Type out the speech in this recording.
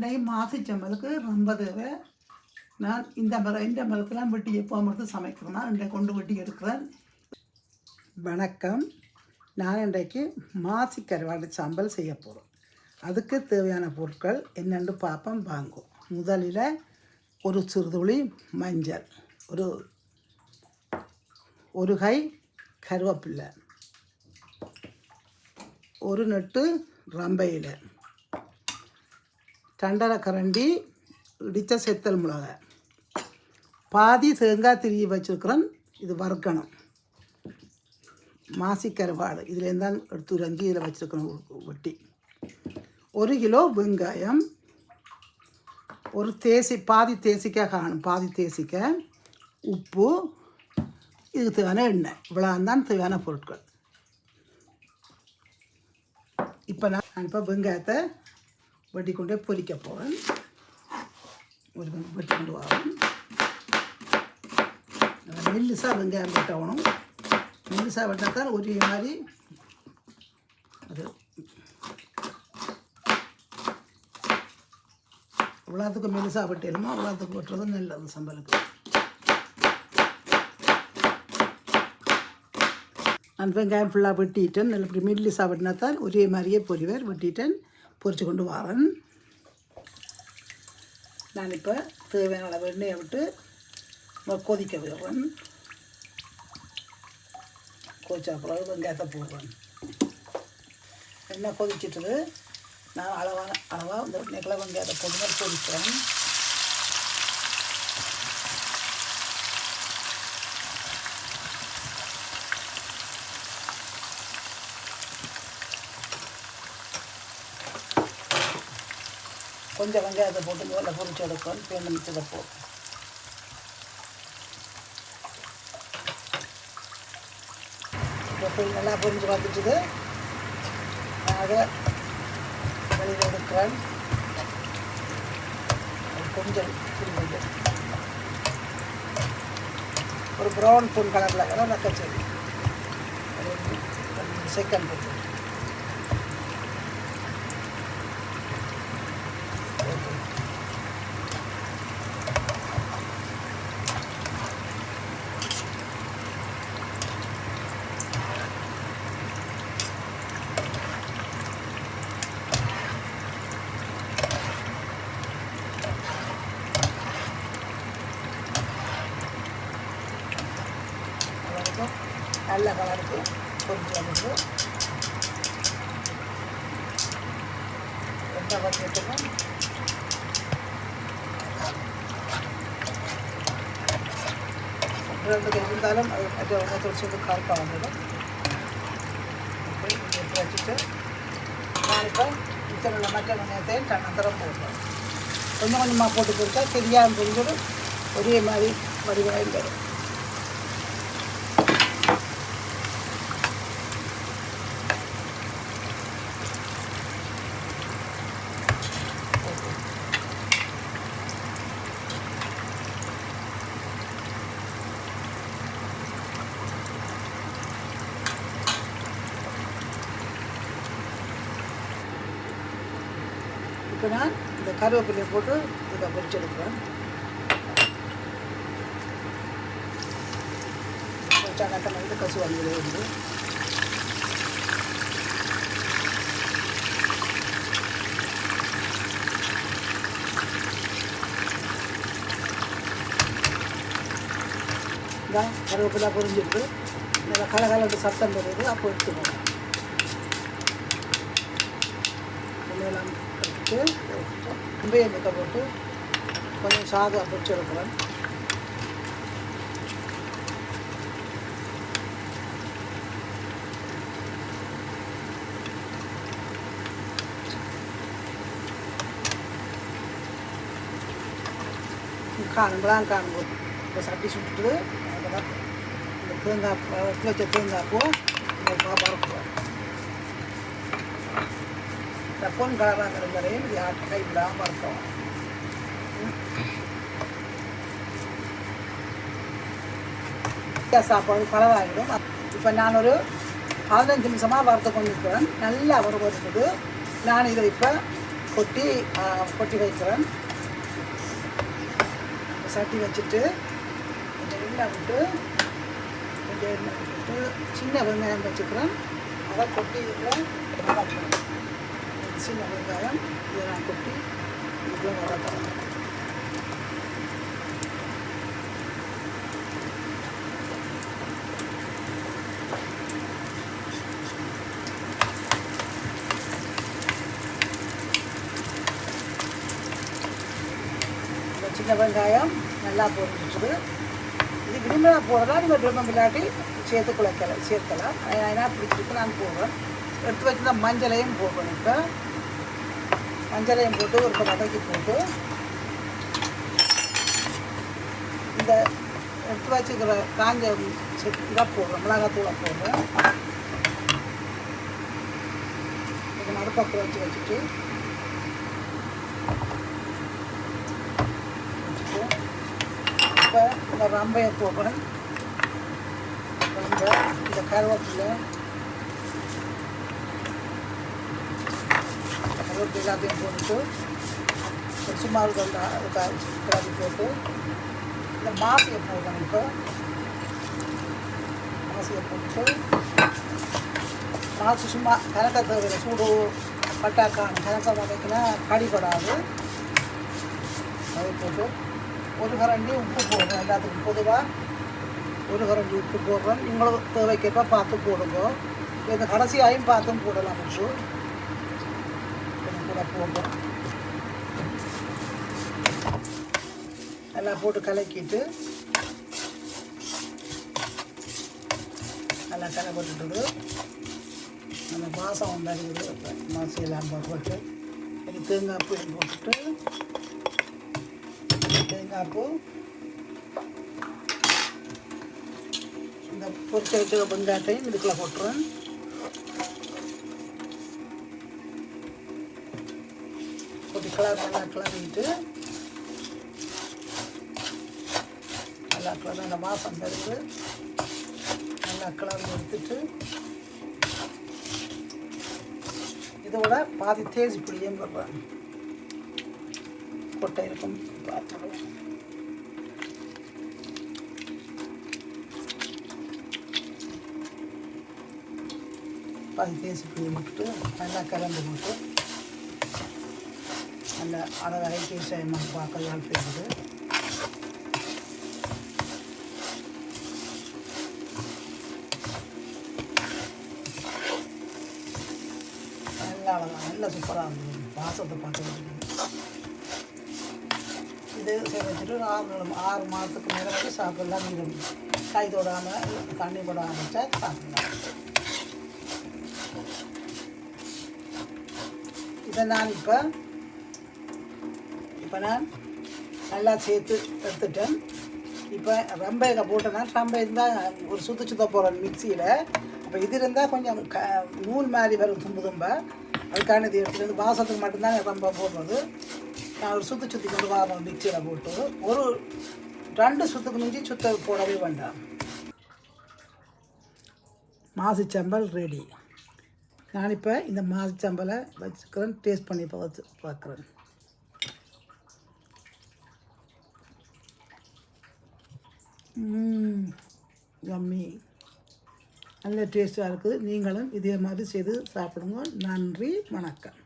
இன்றைக்கு மாசிச்சம்பலுக்கு ரொம்ப தேவை. நான் இந்த மரம் இந்த மரத்தெல்லாம் வெட்டி எப்போ மரத்து சமைக்கிறேன்னா ரெண்டை கொண்டு வெட்டி எடுக்கிறேன். வணக்கம். நான் இன்றைக்கு மாசி கருவாடு சாம்பல் செய்ய போகிறோம் அதுக்கு தேவையான பொருட்கள் என்னென்னு பார்ப்போம். வாங்கும் முதலில் ஒரு சிறுதுளி மஞ்சள். ஒரு ஒரு கை கருவேப்பில்லை ஒரு நெட்டு ரம்பையில். கரண்டி இடித்த செத்தல் மிளகாய் பாதி தேங்காய் திருவி வச்சுருக்குறோம். இது வறுக்கணும். மாசி கருவாடு இதுலேருந்து தான் எடுத்து ஒரு இதில் வச்சுருக்கணும் வெட்டி ஒரு கிலோ வெங்காயம் ஒரு தேசி பாதி தேசிக்காய் காணும். பாதி தேசிக்காய் உப்பு இதுக்கு தேவையான எண்ணெய். இவ்வளோ தான் தேவையான பொருட்கள். இப்போ நான் இப்போ வெங்காயத்தை வெட்டி கொண்டே பொரிக்க போகிறேன் ஒரு வெங்காயம் வெட்டி கொண்டு வரேன் மெல்லிசாக வெங்காயம் வெட்டணும் மெல்லிசாக வெட்டினாத்தான் ஒரு மாதிரி அது இவ்வளோத்துக்கு மெல்லிசாக வெட்டிடுமோ அவ்வளோத்துக்கு வெட்டுறது நல்லது சம்பளுக்கு நான் வெங்காயம் ஃபுல்லாக வெட்டிட்டேன். நல்ல இப்படி மெல்லிசாக வெட்டினாத்தான் ஒரே மாதிரியே பொரிவர் வெட்டிட்டேன். பொறிச்சு கொண்டு வரேன். நான் இப்போ தேவையான அளவு எண்ணெயை விட்டு கொதிக்க விடுறேன். கொதிச்ச பிறகு வெங்காயத்தை போடுறேன். எண்ணெய் கொதிச்சிட்டது. நான் அளவான அளவாக இந்த எண்ணெய்க்குள்ள வெங்காயத்தை போட்டு மாதிரி கொஞ்சம் வெங்காயத்தை போட்டு முதல்ல பொறிச்சு எடுக்கணும் பேருந்து மிச்சத்தை போ இப்போ நல்லா பொறிஞ்சு வந்துட்டுது. நான் அதை வெளியில் எடுக்கிறேன். கொஞ்சம் புரிஞ்சது ஒரு ப்ரௌன் பொன் கலரில் கலர் நக்கச்சேரி ஒரு செகண்ட் போட்டு வரைக்கும் நல்ல கலருக்கு பொரிச்சு வந்துட்டு எண்ணெய் வச்சுட்டுங்க ரெண்டு இருந்தாலும் அது அது ஒன்றத்தோடு சேர்ந்து கருப்பாக வந்துடும் அப்படி எடுத்து வச்சுட்டு நான் இப்போ இத்தனை மற்ற வெங்காயத்தையும் தன்னந்தரம் போடுறேன் கொஞ்சம் கொஞ்சமாக போட்டு கொடுத்தா தெரியாமல் புரிஞ்சிடும் இப்போ நான் இந்த கருவேப்பிலையை போட்டு இதை கொஞ்சம் பொரிச்சானாக்க வந்து கசுவாங்கிலே வந்து கருவேப்பிலை பொறிஞ்சிருக்கு நல்லா கலகலட்டு சத்தம் வருது அப்போ எடுத்துக்கணும் போட்டு வெந்தயம் மிக்க போட்டு கொஞ்சம் சாதம் பிடிச்சிருக்கிறேன் காணும்பலாம் காணுங்களாம் காணும்போது இப்போ சட்டி சுட்டுட்டு அதெல்லாம் இந்த தேங்காய் வச்ச தேங்காய் பூ இந்த தப்பன் கலராக பொன் வரையும் இது யார்கிட்ட கைவிடாமல் இருக்கும் சாப்பாடு கலராகிடும் இப்போ நான் ஒரு பதினஞ்சு நிமிஷமாக வறுத்து கொண்டிருக்கிறேன். நல்லா நல்லா வறுவறுக்குது நான் இதை இப்போ கொட்டி கொட்டி வைக்கிறேன். சட்டி வச்சுட்டு கொஞ்சம் எண்ணெய் விட்டு கொஞ்சம் எண்ணெய் விட்டு சின்ன வெங்காயம் வச்சுக்கிறேன். அதை கொட்டி இதில் சின்ன வெங்காயம் இதை நான் கொட்டி இதில் வதக்குறேன் இந்த சின்ன வெங்காயம் நல்லா போட்டுட்டு இது விரும்பினா போடலாம் நீங்கள் விரும்பம் இல்லாட்டி சேர்த்து குழைக்கலாம் சேர்க்கலாம். ஏன்னா பிடிச்சிருக்கு நான் போடுறேன். எடுத்து வச்சிருந்த மஞ்சளையும் போடணும் இப்போ. மஞ்சளையும் போட்டு ஒரு வதக்கி போட்டு இந்த எடுத்து வச்சுக்கிற காஞ்ச இதாக போடுறோம் மிளகாத்தூளை போடுறேன். இது நடுப்பக்கம் வச்சு வச்சுட்டு வச்சுட்டு இப்போ இந்த ரம்பையை போடுறேன். ரம்பை இந்த கருவேப்பிலை கருவேப்பிலை எல்லாத்தையும் போட்டுட்டு ஒரு சும்மா ஒரு கிளம்பி போட்டு. இந்த மாசியை போடணும் இப்போ. மாசியை போட்டு. மாசு சும்மா கனக்கத்தை சூடு பட்டாக்கான் கணக்க வதக்கினா கடிபடாது அதை போட்டு. ஒரு கரண்டி உப்பு போடுறோம் எல்லாத்துக்கும் பொதுவாக ஒரு கரண்டி உப்பு போடுறோம். உங்களுக்கு தேவைக்கேற்ப பார்த்து போடுங்க. இந்த கடைசியாயும் பார்த்தும் போடலாம் உப்பு கொஞ்சம் கூட போடுறோம் எல்லாம் போட்டு கலக்கிட்டு நல்லா கலை போட்டுட்டு அந்த வாசம் வந்தாடிக்குது மாசம் போட்டு இது தேங்காய் பூ போட்டுட்டு தேங்காய் பூ. இந்த பொரிச்ச வைக்கிற வெங்காயத்தையும் இதுக்குள்ளே போட்டுருவேன். கலர் நல்லா கிளறிட்டு நல்லா கிளறி அந்த மாதம் பிறகு நல்லா கிளறி எடுத்துட்டு இதோட பாதி தேசி புளியும் போடுறேன். கொட்டை இருக்கும். பார்த்துடுவோம் பாதி தேசி புளியும் போட்டு நல்லா கலந்து போட்டு நல்லா அழகாக டேஸ்டாக பார்க்க யாழ் போயிடுது நல்லா அழகாக நல்லா சூப்பராக இருந்தது வாசத்தை பார்த்து இது வச்சுட்டு ஆறு ஆறு மாதத்துக்கு மேலே வந்து சாப்பிடலாம் நீங்கள் கை தொடாமல் தண்ணி போட ஆரம்பித்தா சாப்பிடலாம். இதை நான் இப்போ இப்போ நான் நல்லா சேர்த்து எடுத்துட்டேன். இப்போ ரம்பையில் போட்டேன்னா ரம்பை இருந்தால் ஒரு சுத்த சுத்த போகிறேன் மிக்சியில். அப்போ இது இருந்தால் கொஞ்சம் க நூல் மாதிரி வரும் தும்பு தும்ப. அதுக்கான இது எடுத்துகிட்டு வாசத்துக்கு மட்டும்தான் ரொம்ப போடுறது. நான் ஒரு சுற்றி சுற்றி கொண்டு வரணும் மிக்சியில் போட்டு. ஒரு ரெண்டு சுத்துக்கு மிஞ்சி சுத்த போடவே வேண்டாம். மாசிச்சம்பல் ரெடி நான் இப்போ இந்த மாசிச்சம்பலை வச்சுக்கிறேன் டேஸ்ட் பண்ணி பார்த்து பார்க்குறேன். யம்மி நல்ல டேஸ்ட்டாக இருக்குது. நீங்களும் இதே மாதிரி செய்து சாப்பிடுங்க. நன்றி வணக்கம்.